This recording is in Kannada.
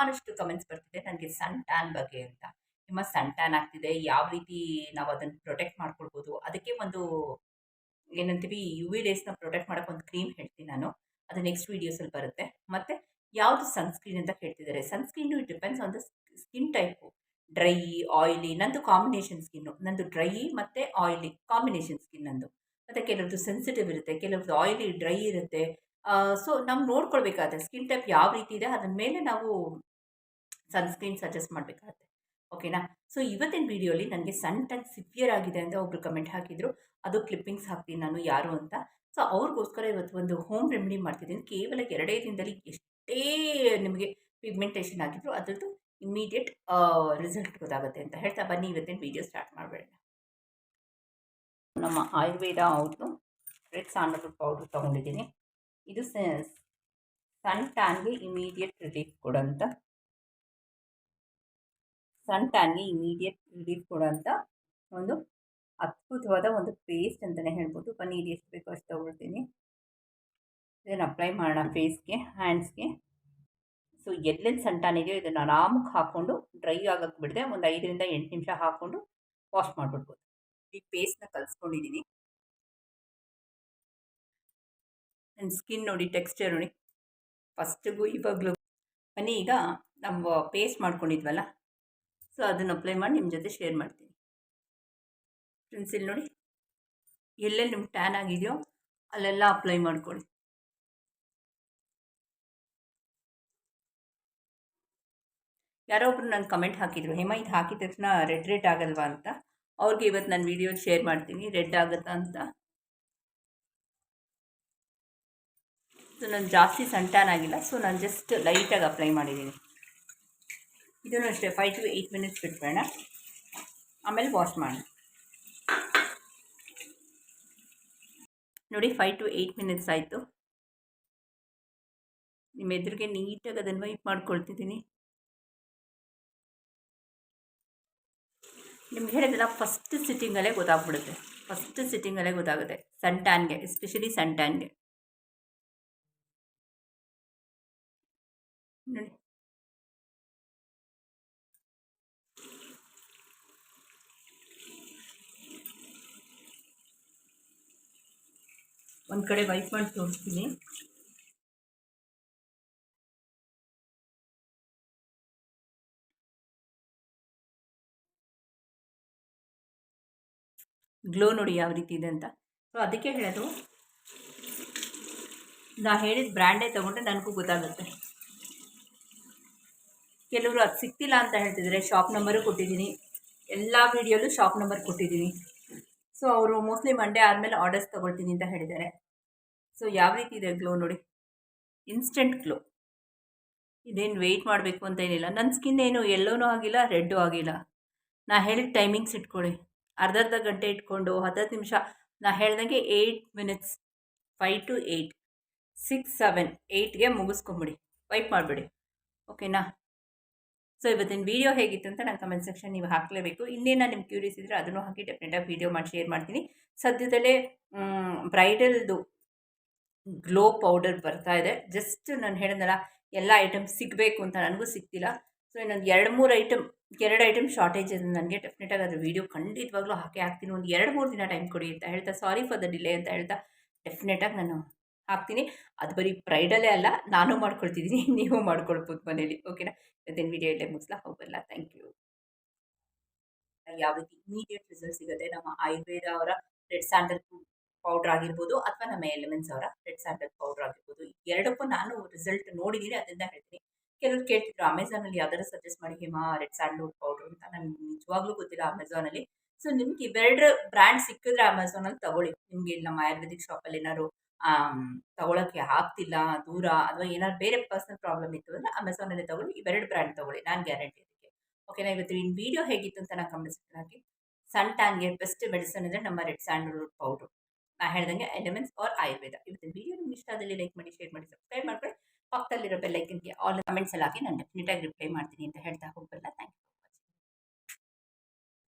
ಸುಮಾರಷ್ಟು ಕಮೆಂಟ್ಸ್ ಬರ್ತಿದೆ. ನನಗೆ ಸನ್ ಟ್ಯಾನ್ ಬಗ್ಗೆ ಅಂತ. ನಿಮ್ಮ ಸನ್ ಟ್ಯಾನ್ ಆಗ್ತಿದೆ. ಯಾವ ರೀತಿ ನಾವು ಅದನ್ನು ಪ್ರೊಟೆಕ್ಟ್ ಮಾಡ್ಕೊಳ್ಬೋದು? ಅದಕ್ಕೆ ಒಂದು ಏನಂತೀವಿ ಯು ವಿ ಡೇಸ್ನ ಪ್ರೊಟೆಕ್ಟ್ ಮಾಡೋಕೆ ಒಂದು ಕ್ರೀಮ್ ಹೇಳ್ತೀನಿ ನಾನು. ಅದು ನೆಕ್ಸ್ಟ್ ವೀಡಿಯೋಸಲ್ಲಿ ಬರುತ್ತೆ. ಮತ್ತು ಯಾವುದು ಸನ್ಸ್ಕ್ರೀನ್ ಅಂತ ಕೇಳ್ತಿದ್ದಾರೆ sunscreen it depends on the skin type dry oily ನಂದು ಕಾಂಬಿನೇಷನ್ ಸ್ಕಿನ್ನು ನಂದು ಡ್ರೈ ಮತ್ತು ಆಯಿಲಿ ಕಾಂಬಿನೇಷನ್ ಸ್ಕಿನ್ ನಂದು. ಮತ್ತು ಕೆಲವ್ರದ್ದು ಸೆನ್ಸಿಟಿವ್ ಇರುತ್ತೆ ಕೆಲವ್ರದ್ದು ಆಯಿಲಿ ಡ್ರೈ ಇರುತ್ತೆ. ಸೊ ನಾವು ನೋಡ್ಕೊಳ್ಬೇಕಾದ್ರೆ ಸ್ಕಿನ್ ಟೈಪ್ ಯಾವ ರೀತಿ ಇದೆ ಅದ್ರ ಮೇಲೆ ನಾವು ಸನ್ಸ್ಕ್ರೀನ್ ಸಜೆಸ್ಟ್ ಮಾಡಬೇಕಾಗುತ್ತೆ. ಓಕೆನಾ ಸೊ ಇವತ್ತಿನ ವೀಡಿಯೋಲಿ ನನಗೆ ಸನ್ ಟನ್ ಸಿವಿಯರ್ ಆಗಿದೆ ಅಂತ ಒಬ್ರು ಕಮೆಂಟ್ ಹಾಕಿದ್ರು. ಅದು ಕ್ಲಿಪ್ಪಿಂಗ್ಸ್ ಹಾಕ್ತೀನಿ ನಾನು ಯಾರು ಅಂತ. ಸೊ ಅವ್ರಿಗೋಸ್ಕರ ಇವತ್ತು ಒಂದು ಹೋಮ್ ರೆಮಿಡಿ ಮಾಡ್ತಿದ್ದೀನಿ. ಕೇವಲ ಎರಡೇ ದಿನದಲ್ಲಿ ಎಷ್ಟೇ ನಿಮಗೆ ಪಿಗ್ಮೆಂಟೇಷನ್ ಆಗಿದ್ರು ಅದರದ್ದು ಇಮ್ಮಿಡಿಯೇಟ್ ರಿಸಲ್ಟ್ ಗೊತ್ತಾಗುತ್ತೆ ಅಂತ ಹೇಳ್ತಾ ಬನ್ನಿ. ಇವತ್ತಿನ ವೀಡಿಯೋ ಸ್ಟಾರ್ಟ್ ಮಾಡಬೇಡ ನಮ್ಮ ಆಯುರ್ವೇದ ಅವ್ರದ್ದು ರೆಡ್ ಸ್ಯಾಂಡಲ್ವುಡ್ ಪೌಡ್ರ್ ತೊಗೊಂಡಿದ್ದೀನಿ. ಇದು ಸನ್ ಟ್ಯಾನ್ಗೆ ಇಮಿಡಿಯೇಟ್ ರಿಲೀಫ್ ಕೊಡೋಂಥ ಸನ್ ಟ್ಯಾನ್ಗೆ ಇಮಿಡಿಯೇಟ್ ರಿಲೀಫ್ ಕೊಡೋಂಥ ಒಂದು ಅದ್ಭುತವಾದ ಒಂದು ಪೇಸ್ಟ್ ಅಂತಲೇ ಹೇಳ್ಬೋದು. ಪನ್ನೀರ್ ಎಷ್ಟು ಬೇಕೋ ಅಷ್ಟು ತೊಗೊಳ್ತೀನಿ. ಇದನ್ನು ಅಪ್ಲೈ ಮಾಡೋಣ ಫೇಸ್ಗೆ ಹ್ಯಾಂಡ್ಸ್ಗೆ ಸೊ ಎಲ್ಲೆಲ್ಲಿ ಸನ್ ಇದನ್ನು ಆರಾಮಕ್ಕೆ ಹಾಕ್ಕೊಂಡು ಡ್ರೈ ಆಗಕ್ಕೆ ಬಿಡದೆ ಒಂದು ಐದರಿಂದ ಎಂಟು ನಿಮಿಷ ಹಾಕ್ಕೊಂಡು ವಾಶ್ ಮಾಡಿಬಿಡ್ಬೋದು. ಈ ಪೇಸ್ಟ್ನ ಕಲಿಸ್ಕೊಂಡಿದ್ದೀನಿ ನನ್ನ ಸ್ಕಿನ್ ನೋಡಿ ಟೆಕ್ಸ್ಚರ್ ನೋಡಿ. ಫಸ್ಟಿಗೂ ಇವಾಗಲೂ. ಬನ್ನಿ, ಈಗ ನಮ್ಮ ಪೇಸ್ಟ್ ಮಾಡ್ಕೊಂಡಿದ್ವಲ್ಲ? ಸೊ, ಅದನ್ನು ಅಪ್ಲೈ ಮಾಡಿ ನಿಮ್ಮ ಜೊತೆ ಶೇರ್ ಮಾಡ್ತೀನಿ. ಫ್ರೆಂಡ್ಸ್ ಇಲ್ಲಿ ನೋಡಿ. ಎಲ್ಲೆಲ್ಲಿ ನಿಮ್ಗೆ ಟ್ಯಾನ್ ಆಗಿದೆಯೋ, ಅಲ್ಲೆಲ್ಲ ಅಪ್ಲೈ ಮಾಡ್ಕೊಳ್ಳಿ. ಯಾರೋ ಒಬ್ರು ನಾನು ಕಮೆಂಟ್ ಹಾಕಿದ್ರು, ಹೇಮ, ಇದು ಹಾಕಿದ ತಕ್ಷಣ ರೆಡ್ ರೆಡ್ ಆಗಲ್ವಾ? ಅಂತ. ಅವ್ರಿಗೆ ಇವತ್ತು ನಾನು ವಿಡಿಯೋ ಶೇರ್ ಮಾಡ್ತೀನಿ ರೆಡ್ ಆಗುತ್ತಾ ಅಂತ. ಸೊ ನಾನು ಜಾಸ್ತಿ ಸಂಟಾನ್ ಆಗಿಲ್ಲ ಸೊ ನಾನು ಜಸ್ಟ್ ಲೈಟಾಗಿ ಅಪ್ಲೈ ಮಾಡಿದ್ದೀನಿ ಇದನ್ನು ಅಷ್ಟೇ ಫೈವ್ ಟು ಏಯ್ಟ್ ಮಿನಿಟ್ಸ್ ಬಿಟ್ಬೇಡ. ಆಮೇಲೆ ವಾಶ್ ಮಾಡಿ ನೋಡಿ ಫೈವ್ ಟು ಏಯ್ಟ್ ಮಿನಿಟ್ಸ್ ಆಯಿತು. ನಿಮ್ಮ ಎದುರಿಗೆ ನೀಟಾಗಿ ಅದನ್ನು ವೈಪ್ ಮಾಡ್ಕೊಳ್ತಿದ್ದೀನಿ. ನಿಮ್ಗೆ ಹೇಳಿದ್ರೆ ಫಸ್ಟ್ ಸಿಟ್ಟಿಂಗಲ್ಲೇ ಗೊತ್ತಾಗ್ಬಿಡುತ್ತೆ. ಫಸ್ಟ್ ಸಿಟ್ಟಿಂಗಲ್ಲೇ ಗೊತ್ತಾಗುತ್ತೆ ಸನ್ ಟ್ಯಾನ್ಗೆ ಎಸ್ಪೆಷಲಿ ಸನ್ ಟ್ಯಾನ್ಗೆ ನೋಡಿ. ಒಂದು ಕಡೆ ವೈಪ್ ಮಾಡಿ ತೋರಿಸ್ತೀನಿ ಗ್ಲೋ ನೋಡಿ ಯಾವ ರೀತಿ ಇದೆ ಅಂತ. ಸೊ ಅದಕ್ಕೆ ಹೇಳೋದು, ನಾ ಹೇಳಿದ ಬ್ರ್ಯಾಂಡೇ ತೊಗೊಂಡ್ರೆ ನನಗೂ ಗೊತ್ತಾಗುತ್ತೆ. ಕೆಲವರು ಅದು ಸಿಕ್ತಿಲ್ಲ ಅಂತ ಹೇಳ್ತಿದ್ದಾರೆ ಶಾಪ್ ನಂಬರು ಕೊಟ್ಟಿದ್ದೀನಿ. ಎಲ್ಲ ವೀಡಿಯೋಲ್ಲೂ ಶಾಪ್ ನಂಬರ್ ಕೊಟ್ಟಿದ್ದೀನಿ. ಸೊ ಅವರು ಮೋಸ್ಟ್ಲಿ ಮಂಡೇ ಆದಮೇಲೆ ಆರ್ಡರ್ಸ್ ತೊಗೊಳ್ತೀನಿ ಅಂತ ಹೇಳಿದ್ದಾರೆ. ಸೊ ಯಾವ ರೀತಿ ಇದೆ ಗ್ಲೋ ನೋಡಿ? ಇನ್ಸ್ಟೆಂಟ್ ಗ್ಲೋ ಇದೇನು ವೆಯ್ಟ್ ಮಾಡಬೇಕು ಅಂತ ಏನಿಲ್ಲ. ನನ್ನ ಸ್ಕಿನ್ ಏನು ಎಲ್ಲೋನೂ ಆಗಿಲ್ಲ ರೆಡ್ಡು ಆಗಿಲ್ಲ. ನಾ ಹೇಳಿದ ಟೈಮಿಂಗ್ಸ್ ಇಟ್ಕೊಳ್ಳಿ. ಅರ್ಧ ಅರ್ಧ ಗಂಟೆ ಇಟ್ಕೊಂಡು ಹತ್ತು ನಿಮಿಷ, ನಾ ಹೇಳ್ದಂಗೆ eight minutes five to eight six seven ಏಯ್ಟ್ಗೆ ಮುಗಿಸ್ಕೊಂಬಿಡಿ. ವೈಪ್ ಮಾಡಿಬಿಡಿ. ಓಕೆನಾ ಸೊ ಇವತ್ತಿನ ವೀಡಿಯೋ ಹೇಗಿತ್ತು ಅಂತ ನಾನು ಕಮೆಂಟ್ ಸೆಕ್ಷನ್ ನೀವು ಹಾಕಲೇಬೇಕು. ಇನ್ನೇನು ನಿಮ್ಮ ಕ್ಯೂರಿಯಸ್ ಇದ್ದರೆ ಅದನ್ನು ಹಾಕಿ ಡೆಫಿನೆಟಾಗಿ ವೀಡಿಯೋ ಮಾಡಿ ಶೇರ್ ಮಾಡ್ತೀನಿ. ಸದ್ಯದಲ್ಲೇ ಬ್ರೈಡಲ್ದು ಗ್ಲೋ ಪೌಡರ್ ಬರ್ತಾ ಇದೆ. ಜಸ್ಟ್ ನಾನು ಹೇಳಿದ್ನಲ್ಲ, ಎಲ್ಲ ಐಟಮ್ ಸಿಗಬೇಕು ಅಂತ ನನಗೂ ಸಿಗ್ತಿಲ್ಲ. ಸೊ ಇನ್ನೊಂದು ಎರಡು ಮೂರು ಐಟಮ್ ಎರಡು ಐಟಮ್ ಶಾರ್ಟೇಜ್ ಇದೆ ನನಗೆ. ಡೆಫಿನೆಟಾಗಿ ಅದ್ರ ವೀಡಿಯೋ ಖಂಡಿತವಾಗ್ಲೂ ಹಾಕಿ ಹಾಕ್ತೀನಿ. ಒಂದು ಎರಡು ಮೂರು ದಿನ ಟೈಮ್ ಕೊಡಿ ಅಂತ ಹೇಳ್ತಾ ಸಾರಿ ಫಾರ್ ದ ಡಿಲೇ ಅಂತ ಹೇಳ್ತಾ ಡೆಫಿನೆಟಾಗಿ ನಾನು ಹಾಕ್ತೀನಿ. ಅದು ಬರೀ ಬ್ರೈಡಲ್ಲೇ ಅಲ್ಲ ನಾನು ಮಾಡ್ಕೊಳ್ತಿದ್ದೀನಿ ನೀವು ಮಾಡ್ಕೊಳ್ಬೋದು ಮನೇಲಿ. ಓಕೆನಾ ಇವತ್ತಿನ ವೀಡಿಯೋ ಇಲ್ಲೇ ಮುಗಿಸ್ಲಾ? ಹೋಗಲ್ಲ ಥ್ಯಾಂಕ್ ಯು ಯಾವ ರೀತಿ ಇಮಿಡಿಯೇಟ್ ರಿಸಲ್ಟ್ ಸಿಗುತ್ತೆ? ನಮ್ಮ ಆಯುರ್ವೇದ ಅವರ ರೆಡ್ ಸ್ಯಾಂಡಲ್ ಪೌಡ್ರ್ ಆಗಿರ್ಬೋದು ಅಥವಾ ನಮ್ಮ ಎಲಿಮೆಂಟ್ಸ್ ಅವರ ರೆಡ್ ಸ್ಯಾಂಡಲ್ ಪೌಡ್ರ್ ಆಗಿರ್ಬೋದು. ಎರಡಕ್ಕೂ ನಾನು ರಿಸಲ್ಟ್ ನೋಡಿದ್ದೀನಿ ಅದರಿಂದ ಹೇಳ್ತೀನಿ. ಕೆಲವರು ಕೇಳ್ತಿದ್ರು ಅಮೆಝಾನಲ್ಲಿ ಯಾವ್ದಾರು ಸಜೆಸ್ಟ್ ಮಾಡಿ, ಹೇಮಾ ರೆಡ್ ಸ್ಯಾಂಡಲ್ವುಡ್ ಪೌಡರ್ ಅಂತ. ನನಗೆ ನಿಜವಾಗ್ಲೂ ಗೊತ್ತಿಲ್ಲ ಅಮೆಝಾನಲ್ಲಿ ಸೊ ನಿಮ್ಗೆ ಇವೆರಡು ಬ್ರ್ಯಾಂಡ್ ಸಿಕ್ಕಿದ್ರೆ ಅಮೆಝಾನಲ್ಲಿ ತಗೊಳ್ಳಿ. ನಿಮಗೆ ನಮ್ಮ ಆಯುರ್ವೇದಿಕ್ ಶಾಪಲ್ಲಿ ಏನಾದ್ರು ತಗೊಳಕ್ಕೆ ಆಗ್ತಿಲ್ಲ, ದೂರ, ಅಥವಾ ಏನಾದ್ರು ಬೇರೆ ಪರ್ಸನಲ್ ಪ್ರಾಬ್ಲಮ್ ಇತ್ತು ಅಂದರೆ ಅಮೆಝಾನಲ್ಲಿ ತಗೊಳ್ಳಿ. ಇವೆರಡು ಬ್ರ್ಯಾಂಡ್ ತಗೊಳ್ಳಿ, ನಾನು ಗ್ಯಾರಂಟಿ ಅದಕ್ಕೆ ಓಕೆನಾ ಇವತ್ತು ಇನ್ನು ವೀಡಿಯೋ ಹೇಗಿತ್ತು ಅಂತ ನಾನು ಗಮನಿಸ್ತೀನಿ ಹಾಕಿ ಸನ್ ಟ್ಯಾನ್ಗೆ ಬೆಸ್ಟ್ ಮೆಡಿಸನ್ ಅಂದರೆ ನಮ್ಮ ರೆಡ್ ಸ್ಯಾಂಡಲ್ವುಡ್ ಪೌಡ್ರು ನಾ ಹೇಳ್ದಂಗೆ ಎಲಿಮೆಂಟ್ಸ್ ಆರ್ ಆಯುರ್ವೇದ ಇವತ್ತಿನ ವಿಡಿಯೋ ನಿಮ್ಗೆ ಇಷ್ಟ ಆದಲ್ಲಿ ಲೈಕ್ ಮಾಡಿ ಶೇರ್ ಮಾಡಿ ಸಬ್ಸ್ಕ್ರೈಬ್ ಮಾಡ್ಕೊಳ್ಳಿ. ಪಕ್ಕದಲ್ಲಿರೋ ಬೆಲ್ಲೈಕನ್ಗೆ ಆಲ್ ಕಮೆಂಟ್ಸ್ ಎಲ್ಲ ಹಾಕಿ ನಾನು ಡೆಫಿನೆಟಾಗಿ ರಿಪ್ಲೈ ಮಾಡ್ತೀನಿ ಅಂತ ಹೇಳ್ತಾ ಹೋಗಲ್ಲ ಥ್ಯಾಂಕ್